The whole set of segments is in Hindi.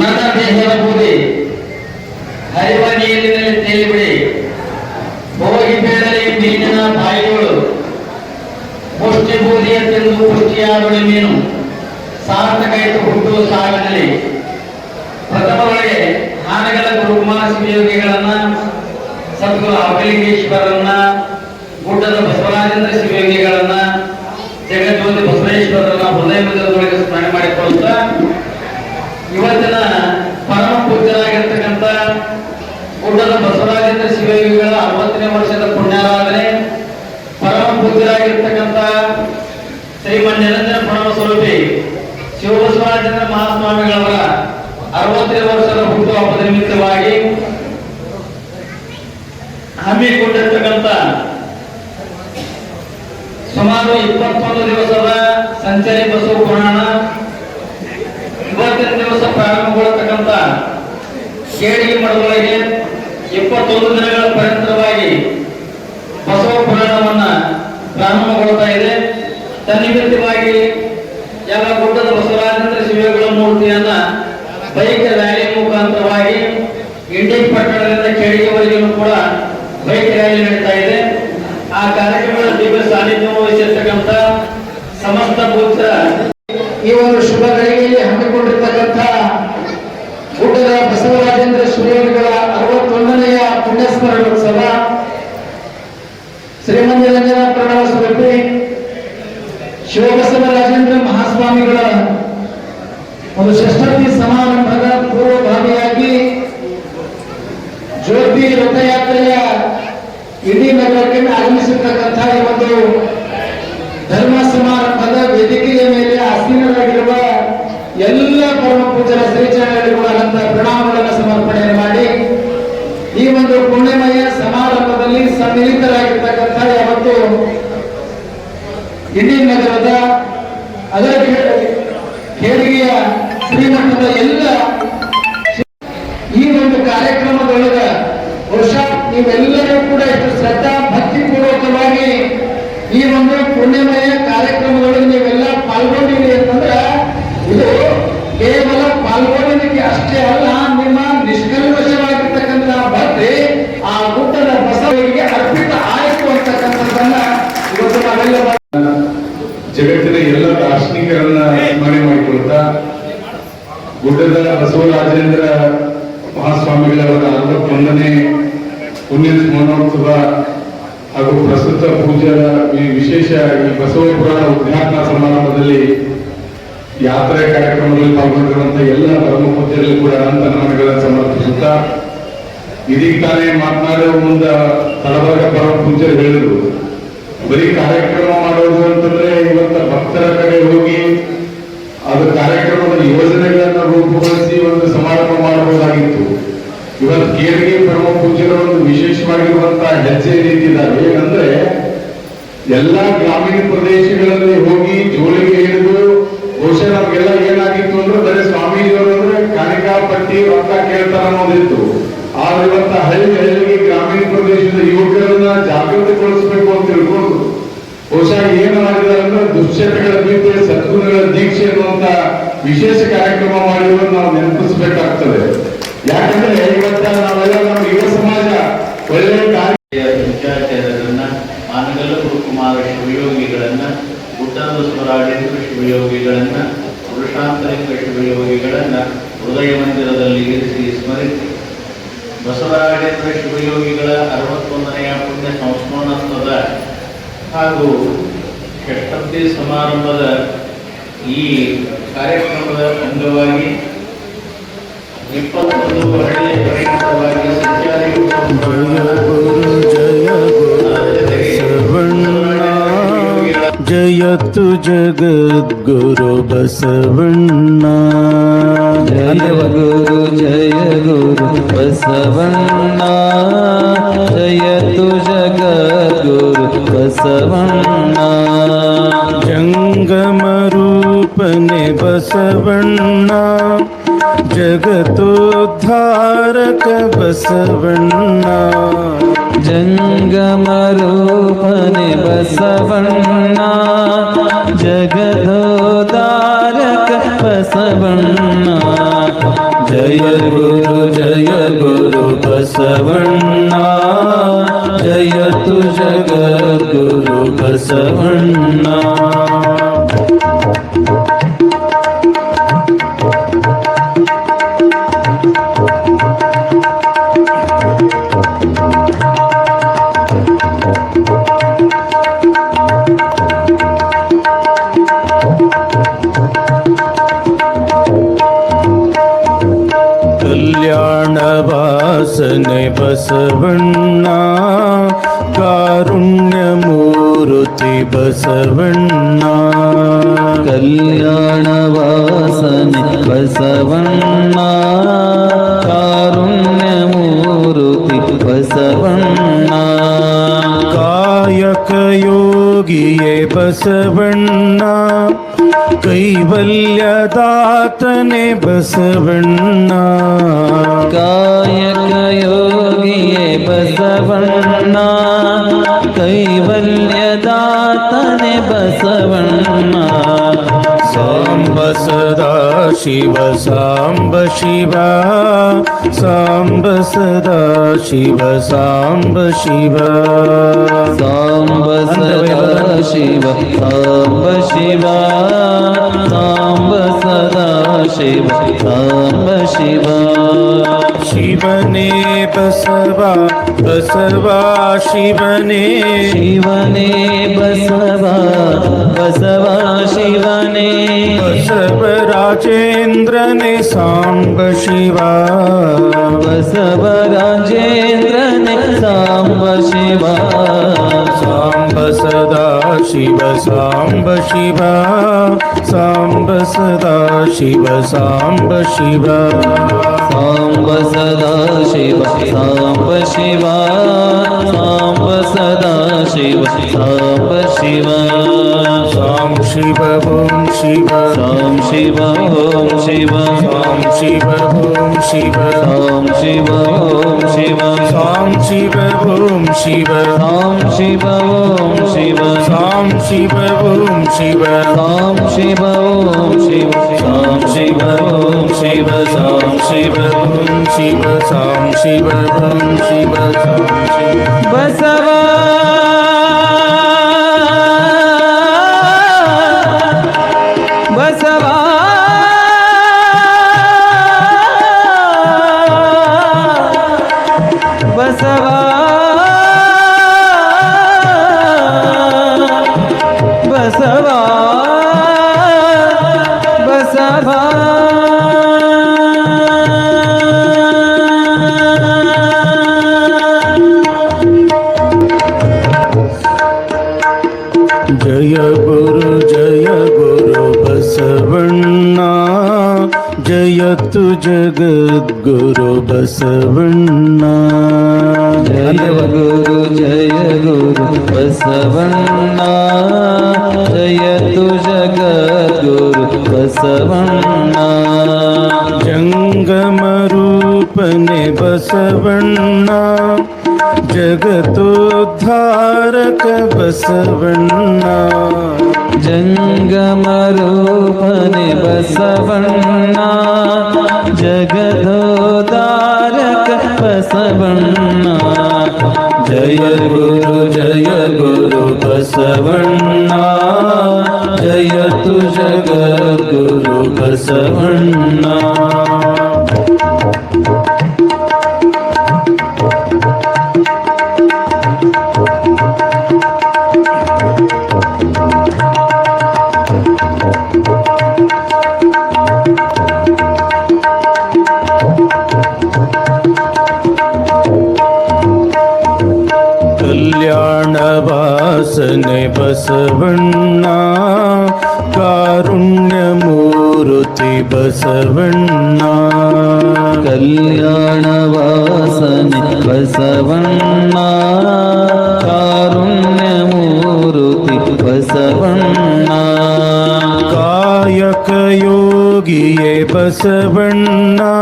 ನನ್ನ ದೇಹದ ಬೂದಿ ಹರಿವ ನೀರಿನಲ್ಲಿ ತೇಲಿಬಿಡಿ ಹೋಗಿ ಬೇಡಲಿ ಮೀನಿನ ಬಾಯಿಗಳು ಪುಷ್ಟಿ ಬೂದಿಯ ತಿಂದು ಪುಷ್ಟಿಯಾದಳು ಮೀನು ಸಾರ್ಥಕ ಇತ್ತು ಹುಟ್ಟು ಸಾಲಿನಲ್ಲಿ ಪ್ರಥಮವಾಗಿ ಹಾನಗಲ ಗುರುಕುಮಾರ ಶಿವಯೋಗಿಗಳನ್ನ ಸದ್ಗುರು ಅಬಲಿಂಗೇಶ್ವರನ್ನ ಗುಡ್ಡದ ಬಸವರಾಜೇಂದ್ರ ಶಿವಯೋಗಿಗಳನ್ನ ಶ್ರೀಮತಿ ಬಸವೇಶ್ವರರನ್ನ ಹೃದಯ ಮಂದಿರದೊಳಗೆ ಸ್ಮರಣೆ ಮಾಡಿಕೊಳ್ಳುತ್ತಾ ಇವತ್ತಿನ ಪರಮ ಪೂಜ್ಯರಾಗಿರ್ತಕ್ಕಂಥ ಗುಡ್ಡದ ಬಸವರಾಜೇಂದ್ರ ಶಿವಯೋಗಿಗಳ ಅರವತ್ತನೇ ವರ್ಷದ ಪುಣ್ಯಾರಾಧನೆ ಪರಮ ಪೂಜ್ಯರಾಗಿರ್ತಕ್ಕಂಥ ಶ್ರೀಮನ್ ನಿರಂಜನ ಪರಮ ಸ್ವರೂಪಿ ಶಿವಬಸವರಾಜೇಂದ್ರ ಮಹಾಸ್ವಾಮಿಗಳವರ ಅರವತ್ತನೇ ವರ್ಷದ ಹುಟ್ಟುಹಬ್ಬದ ನಿಮಿತ್ತವಾಗಿ ಹಮ್ಮಿಕೊಂಡು ಬಸವರಾಜೇಂದ್ರ ಶಿವೇಗಳ ಮೂರ್ತಿಯನ್ನ ಬೈಕ್ ರ್ಯಾಲಿ ಮುಖಾಂತರವಾಗಿ ಇಂಡಿ ಪಟ್ಟಣದಿಂದ ಕೆಳಗೆವರೆಗೂ ಕೂಡ ಬೈಕ್ ರ್ಯಾಲಿ ನಡೀತಾ ಇದೆ ಆ ಕಾರ್ಯಕ್ರಮದ ದಿವ್ಯ ಸಾನ್ನಿಧ್ಯ ವಹಿಸಿರ್ತಕ್ಕಂಥ ಸಮಸ್ತ ಇಡೀ ನಗರಕ್ಕೆ ಆಗಮಿಸಿರ್ತಕ್ಕಂಥ ಈ ಒಂದು ಧರ್ಮ ಸಮಾರಂಭದ ವೇದಿಕೆಯ ಮೇಲೆ ಆಸೀನರಾಗಿರುವ ಎಲ್ಲ ಪರಮ ಪೂಜರ ಶ್ರೀಚರಣೆಗಳಿಗೂ ಪ್ರಣಾಮಗಳನ್ನು ಸಮರ್ಪಣೆ ಮಾಡಿ ಈ ಒಂದು ಪುಣ್ಯಮಯ ಸಮಾರಂಭದಲ್ಲಿ ಸಮ್ಮಿಲಿತರಾಗಿರ್ತಕ್ಕಂಥ ಯಾವತ್ತು ಇಡೀ ನಗರದ ಅದರ ಕೇಳಿಗೆಯ ಶ್ರೀಮಠದ ಎಲ್ಲ ಕೇವಲ ಪಾಲ್ಗೊಳ್ಳಲಿಕ್ಕೆ ಅಷ್ಟೇ ಅಲ್ಲ ನಿಮ್ಮ ನಿಷ್ಕಲ್ಮಶವಾಗಿರ್ತಕ್ಕಂಥ ಭಕ್ತಿ ಆ ಗುಡ್ಡದ ಬಸವರಿಗೆ ಅರ್ಪಿತ ಆಯಿತು ಅಂತಕ್ಕಂಥದ್ದನ್ನ ಇವತ್ತು ನಾವೆಲ್ಲ ಜಗತ್ತಿನ ಎಲ್ಲ ದಾರ್ಶನಿಕರನ್ನ ಮನೆ ಮಾಡಿಕೊಳ್ತಾ ಗುಡ್ಡದ ಬಸವರಾಜೇಂದ್ರ ಮಹಾಸ್ವಾಮಿಗಳವರ ಅರವತ್ತೊಂದನೇ ಪುಣ್ಯ ಸ್ಮರಣೋತ್ಸವ ಹಾಗೂ ಪ್ರಸ್ತುತ ಪೂಜಾರ ಈ ವಿಶೇಷ ಈ ಬಸವ ಪುರಾಣ ಉದ್ಘಾಟನಾ ಸಮಾರಂಭದಲ್ಲಿ ಯಾತ್ರೆ ಕಾರ್ಯಕ್ರಮದಲ್ಲಿ ಪಾಲ್ಗೊಂಡಿರುವಂತಹ ಎಲ್ಲ ಧರ್ಮಪತಿಯಲ್ಲೂ ಕೂಡ ಅಂತ ನಮಗಳ ಸಮರ್ಥಿಸುತ್ತಾ ಇದೀಗ ತಾನೇ ಮಾತನಾಡುವ ಮುಂದ ತಳಭಾಗ ಹೇಳಿದ್ರು ಬರೀ ಕಾರ್ಯಕ್ರಮ ಮಾಡೋದು ಅಂತಂದ್ರೆ ಇವತ್ತ ಭಕ್ತರ ಕಡೆ ಹೋಗಿ ಅದು ಕಾರ್ಯಕ್ರಮದ ಯೋಜನೆಗಳನ್ನ ರೂಪುಗೊಳಿಸಿ ಒಂದು ಸಮಾರಂಭ ಮಾಡಬಹುದಾಗಿತ್ತು ಇವತ್ತು ಕೇರಿಗೆ ಪರಮ ಪೂಜೆರ ಒಂದು ವಿಶೇಷವಾಗಿರುವಂತಹ ಹೆಜ್ಜೆ ರೀತಿಯಿದ್ದಾರೆ ಏನಂದ್ರೆ ಎಲ್ಲಾ ಗ್ರಾಮೀಣ ಪ್ರದೇಶಗಳಲ್ಲಿ ಹೋಗಿ ಜೋಳಿಗೆ ಸಿಕ್ಕಾಪಟ್ಟಿ ರೊಕ್ಕ ಕೇಳ್ತಾರ ಅನ್ನೋದಿತ್ತು ಆದ್ರೆ ಇವತ್ತ ಹಳ್ಳಿ ಹಳ್ಳಿಗೆ ಗ್ರಾಮೀಣ ಪ್ರದೇಶದ ಯುವಕರನ್ನ ಜಾಗೃತಿಗೊಳಿಸಬೇಕು ಅಂತ ತಿಳ್ಕೊಂಡು ಬಹುಶಃ ಏನು ಅಂದ್ರೆ ದುಶ್ಚಟಗಳ ಬೀತೆ ಸದ್ಗುಣಗಳ ದೀಕ್ಷೆ ಅನ್ನುವಂತ ವಿಶೇಷ ಕಾರ್ಯಕ್ರಮ ಮಾಡಿರೋ ನಾವು ನೆನಪಿಸಬೇಕಾಗ್ತದೆ ಯಾಕಂದ್ರೆ ಇವತ್ತ ನಾವೆಲ್ಲ ನಮ್ಮ ಯುವ ಸಮಾಜ ಒಳ್ಳೆಯ ಕಾರ್ಯಾಚಾರ್ಯರನ್ನ ಶಿಕ್ಷಾಚಾರ್ಯರನ್ನ ಕುಮಾರ ಶಿವಯೋಗಿಗಳನ್ನ ಶಿವಯೋಗಿಗಳನ್ನ ಗುಡ್ಡಾಂಬ ಶಿವಯೋಗಿಗಳನ್ನ ಪುರುಷಾಂತರಿಂದ ಶಿವಯೋಗಿಗಳನ್ನ ಉದಯ ಮಂದಿರದಲ್ಲಿ ಇರಿಸಿ ಸ್ಮರಿಸಿ ಬಸವರಾಜೇಂದ್ರ ಶಿವಯೋಗಿಗಳ ಅರವತ್ತೊಂದನೆಯ ಪುಣ್ಯ ಸಂಸ್ಮರಣಸ್ಥದ ಹಾಗೂ ಷಷ್ಟಪ್ತಿ ಸಮಾರಂಭದ ಈ ಕಾರ್ಯಕ್ರಮದ ಅಂಗವಾಗಿ ಇಪ್ಪತ್ತೊಂದು ವರ್ಷ ಪರಿಣಾಮವಾಗಿ ಸಂಚಾರಿ जय तु जयतु जगद्गुरु गुरु जय गुरु बसवन्ना जय तु गुरु बसवन्ना जंगम रूप ने बसवन्ना बसवण्णा जगतोद्धारक बसवन्ना जङ्गमरूपनि बसवण्णा जगदोदारक बसवण्णा जय गुरु जय गुरु बसवण्णा जय तु जगद्गुरु बसवण्णा ಬಸವಣ್ಣ ಕಾರುಣ್ಯ ಮೂರುತಿ ಬಸವಣ್ಣ ಕಲ್ಯಾಣ ವಾಸನೆ ಬಸವಣ್ಣ ಕಾರುಣ್ಯ ಮೂರುತಿ ಬಸವಣ್ಣ बसवण्णा कैवल्यदातने बसवण्णा गायकयोग्ये बसवण्णा कैवल्यदातने बसवण्णा साम्ब सदा शिव साम्ब शिव सांब सदा शिव सांब शिव सांब सदा शिव साम्ब शिव साम्ब सदा शिव साम्ब शिव शिवने बसवा बसवा शिवने शिवने बसवा बसवा शिवने राजेन्द्रनि सांब शिवा वसवराजेन्द्रनि सांब शिवा सांब सदा शिव सांब शिवा सांब सदा शिव सांब शिवा साम्ब सदा शिव साम्ब शिवा साम्ब सदा शिव साम्ब शिवा शाम शिव ॐ शिव शाम शिव ॐ शिव शाम शिव ॐ शिव शाम शिव ॐ शिव शाम शिव ॐ शिव शाम शिव ॐ शिव शाम शिव ॐ शिव शाम शिव ॐ शिव शाम शिव ॐ शिव शाम शिव शिव सां शिव सां शिव बसवा बसवण्णा जयतु जगद्गुरु बसवण्णा जय गुरु जय गुरु बसवण्णा जयतु जगद्गुरु बसवण्णा जङ्गमरूपने बसवण्णा जगतोद्धारक बसवन्ना जङ्गमरूपनि बसवन्ना जगदोदारक बसवन्ना जय गुरु जय गुरु बसवन्ना जय तु गुरु बसवन्ना बसवण्णा कल्याणवसनि बसवन्ना कारुण्यमुरुपि बसवन्ना कायकयोगीये बसवण्णा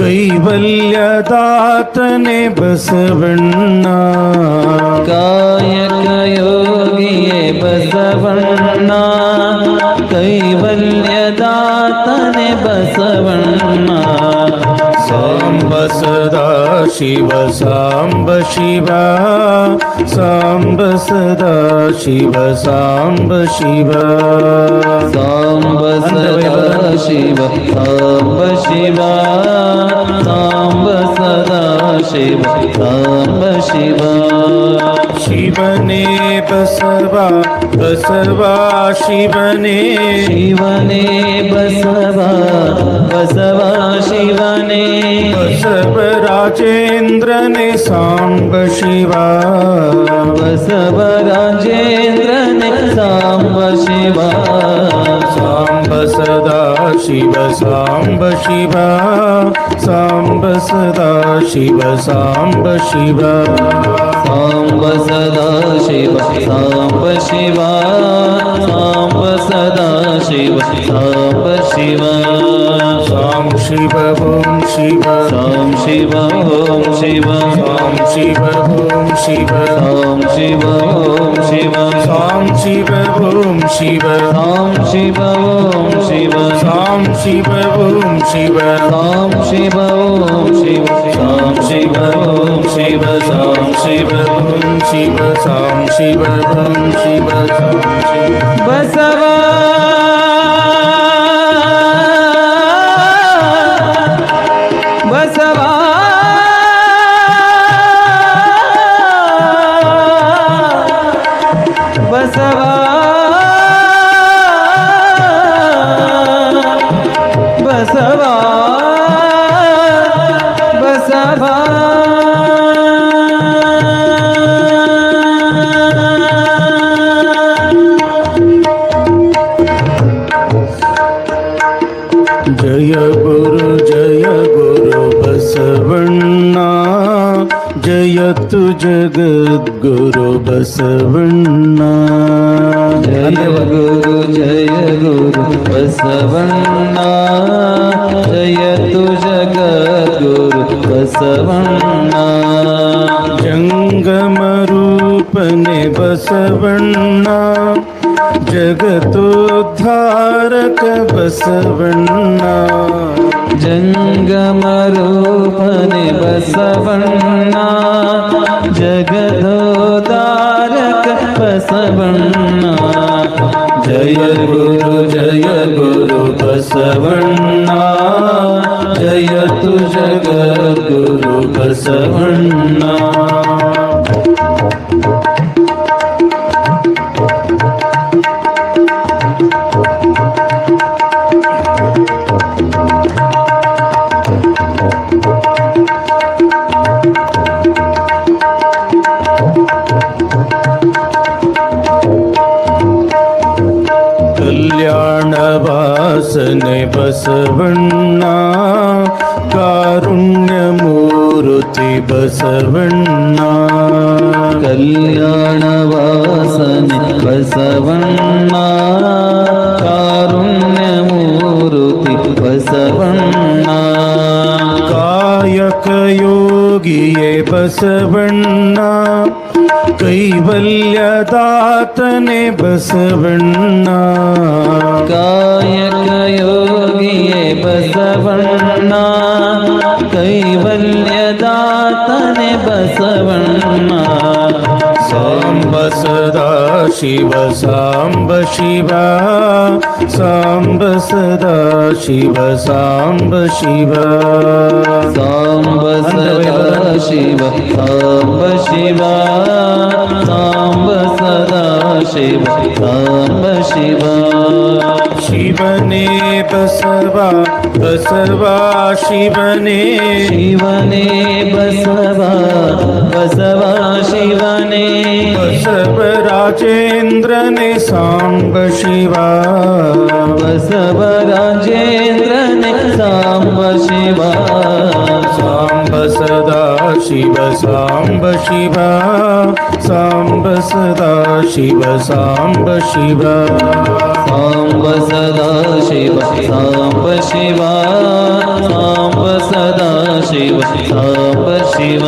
कैवल्यदातने बसवण्णा कायकयोगीये बसवण्णा कैवल्य ને બસવણમાં सांब सदा शिव सांब शिवा सांब सदा शिव सांब शिवा सांब सदा शिव सांब शिवा सांब सदा शिव सांब शिवा शिवने बसवा बसवा शिवने शिवने बसवा बसवा शिवने सवराजेन्द्रनि सांब शिवा वसवराजेन्द्रनि सांब शिवा सांब सदा शिव सांब शिवा सांब सदा शिव सांब शिवा साम्ब सदा शिव साम्ब शिवा साम्ब सदा शिव साम्ब शिवा सां शिव ॐ शिव सां शिव ॐ शिव सां शिव ॐ शिव सां शिव ॐ शिव सां शिव ॐ शिव सां शिव ॐ शिव सां शिव ॐ शिव सां शिव ॐ Shiv Sam Shiva Om Shiva Sam Shiva Om Shiva Sam Shiva Om Shiva Sam Shiva Basava तु जगत्तु गुरु बसवन्ना जय गुरु जय गुरु बसवन्ना बसवण्णा जयतु रूप ने बसवन्ना बसवण्णा जगतोद्धारक बसवन्ना जङ्गमरूपनि बसवन्ना जगदोदारक दारक बसवन्ना जय गुरु जय गुरु बसवन्ना जय तु गुरु बसवन्ना बसवन्ना कारुण्यमूरुति बसवन्ना कल्याणवासने बसवन्ना कारुण्यमूरुति बसवन्ना कायकयोगिये बसवण्णा कैवल्यदातने बसवन्ना ಬಸವಣ್ಣ ಸೋಂಬಸದಾ शिव सांब शिवा सांब सदा शिव सांब शिव सांब सदा शिव सांब शिवा सांब सदा शिव साम्ब शिव शिवने बसवा बसवा शिवने शिवने बसवा बसवा शिवने बसवराज राजेन्द्रने सांब शिवा बसव राजेन्द्रने सांब शिवा सदा शिव साम्ब शिव साम्ब सदा शिव साम्ब शिव साम्ब सदा शिव साम्ब शिव साम्ब सदा शिव साम्ब शिव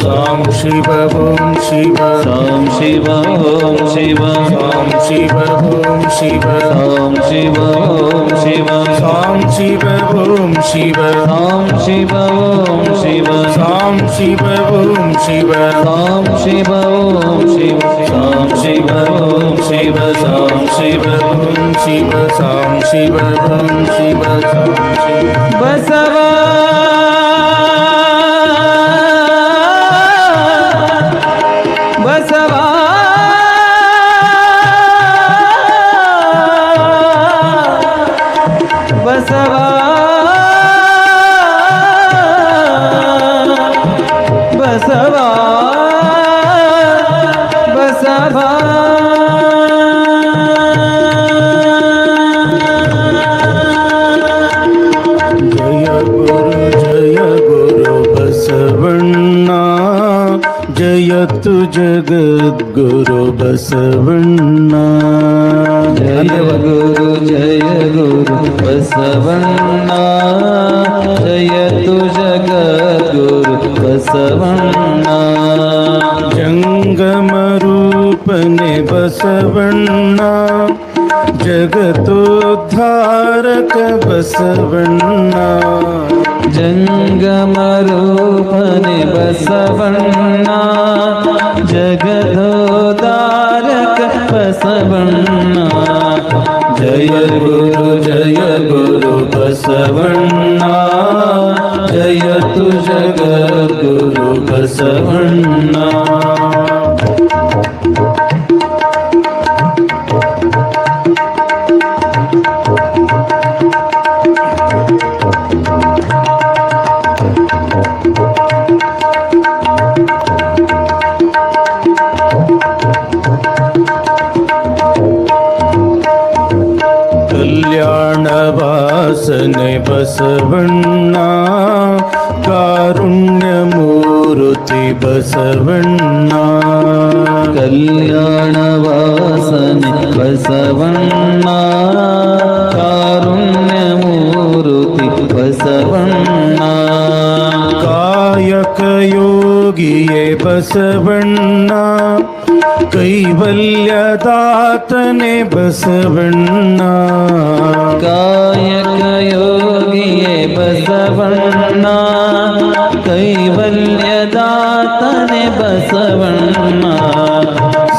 सां शिव ॐ शिव सां शिव ॐ शिव सां शिव ॐ शिव सां शिव ॐ शिव सां शिव ॐ शिव सां शिव ॐ शिव शाम शिव ओम शिव शाम शिव ओम शिव शाम शिव ओम शिव शाम शिव ओम शिव शाम शिव ओम शिव शाम शिव बसवा जय तु जगद गुरु बसवण्णा जय गुरु जय गुरु बसवण्णा जयतु जगद्गुरु बसवण्णा जङ्गमरूपने बसवण्णा जगतोद्धारक बसवण्णा जङ्गमरूपनि बसवन्ना जगदोदारक दारक बसवन्ना जय गुरु जय गुरु बसवन्ना जय तु गुरु बसवन्ना ಕಲ್ಯಾಣವಸ ಕಾರುಣ್ಯಮರುಸಕ ಯೋಗಿ ಬಸವನ್ನ ಕೈಬಲ್ಯತಾ ने बस बनना कायक योगिये बस बनना कैवल्यदातने बस बनना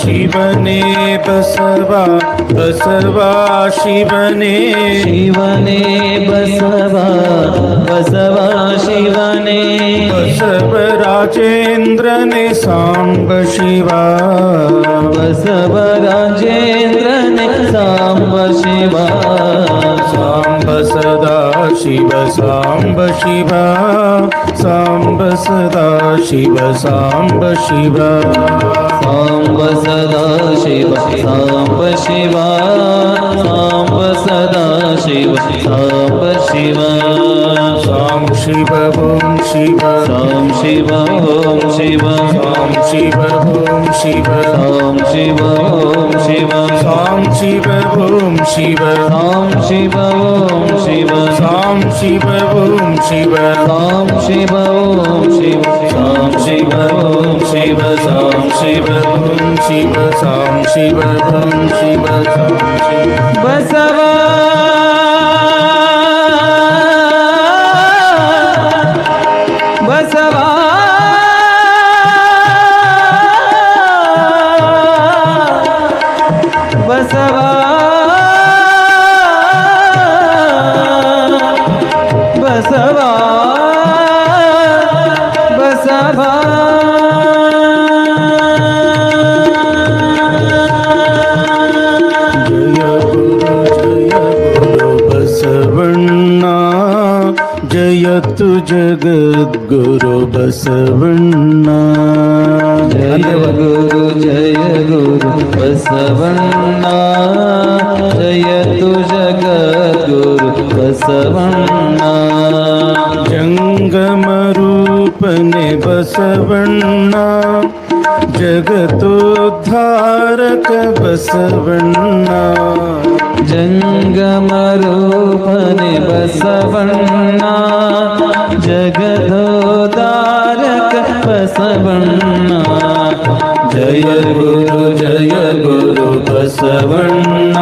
शिवने बसवा बसवा शिवने शिवने बसवा बसवा शिवने बसव राजेन्द्रने सांब शिवा बसव राजेन्द्रने सांब शिवा सांब सदा शिव सांब शिवा சாம்ப சதா சிவ சாம்ப சிவ சாம்ப சதா சிவ சாம்ப சிவா சாம்ப சதா शिव साम शिव साम शिव ओम शिव साम शिव ओम शिव साम शिव ओम शिव साम शिव ओम शिव साम शिव ओम शिव साम शिव ओम शिव साम शिव ओम शिव साम शिव ओम शिव साम शिव ओम शिव साम शिव ओम शिव साम शिव ओम शिव साम शिव बसवा ಬಸವಣ್ಣ ಜಯ ಗುರು ಜಯ ಗುರು ಬಸವಣ್ಣ ಜಯ ತು ಜಗದ್ಗುರು ಬಸವಣ್ಣ ಜಂಗಮ ರೂಪನೆ ಬಸವಣ್ಣ जगतोद्धारक बसवण्णा जङ्गमरूपनि बसवण्णा जगतो ದಾರಕ ಬಸವಣ್ಣ ಜಯ ಗುರು ಜಯ ಗುರು ಬಸವಣ್ಣ